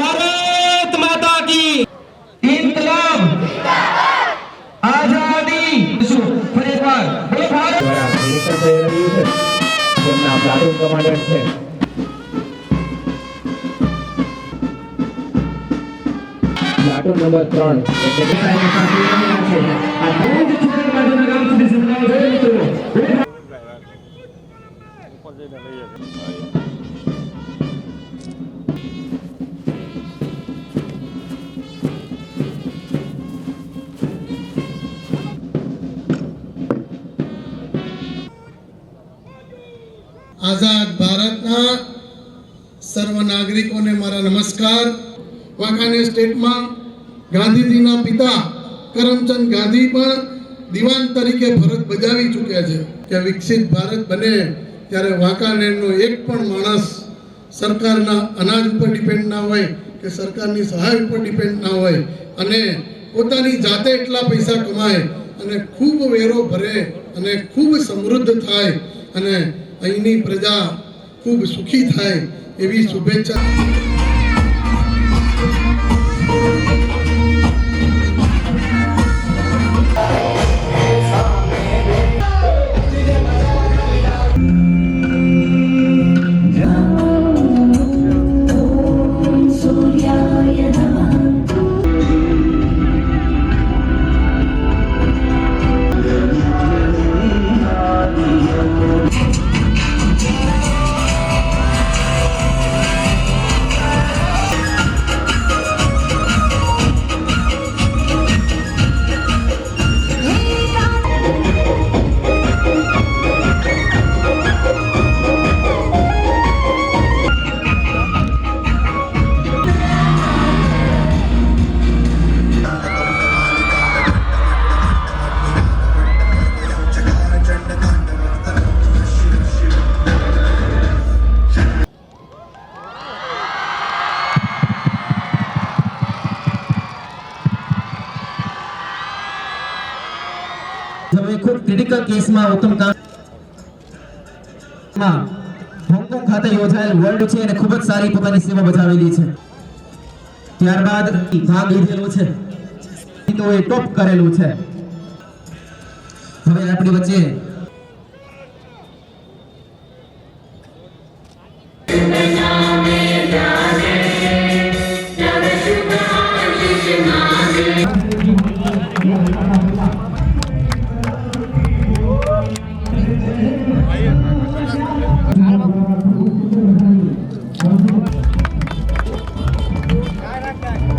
ભારત માતા કી. ઇન્કલાબ. આઝાદી. ફરી એકવાર. બોલો ભારત. તેમના પ્લાટૂન કમાન્ડર છે પ્લાટૂન નંબર ત્રણ. એટલે કે આ આઝાદ ભારતના સર્વ નાગરિકોને મારા નમસ્કાર. વાંકાનેર સ્ટેટમાં ગાંધીજીના પિતા કરમચંદ ગાંધી પણ દિવાન તરીકે ફરજ બજાવી ચૂક્યા છે કે વિકસિત ભારત બને ત્યારે વાંકાનેરનો એક પણ માણસ સરકારના અનાજ ઉપર ડિપેન્ડ ના હોય કે સરકારની સહાય ઉપર ડિપેન્ડ ના હોય અને પોતાની જાતે એટલા પૈસા કમાય અને ખૂબ વેરો ભરે અને ખૂબ સમૃદ્ધ થાય અને અહીંની પ્રજા ખૂબ સુખી થાય એવી શુભેચ્છા. તમે ખૂબ ક્રિટિકલ કેસમાં ઉત્તમ કામ હોંગકોંગ ખાતે યોજાયેલ વર્લ્ડ છે અને ખૂબ જ સારી પોતાની સેવા બજાવેલી છે. ત્યારબાદ ભાગ લીધેલો છે. તો એ ટોપ કરેલું છે. હવે આપણી વચ્ચે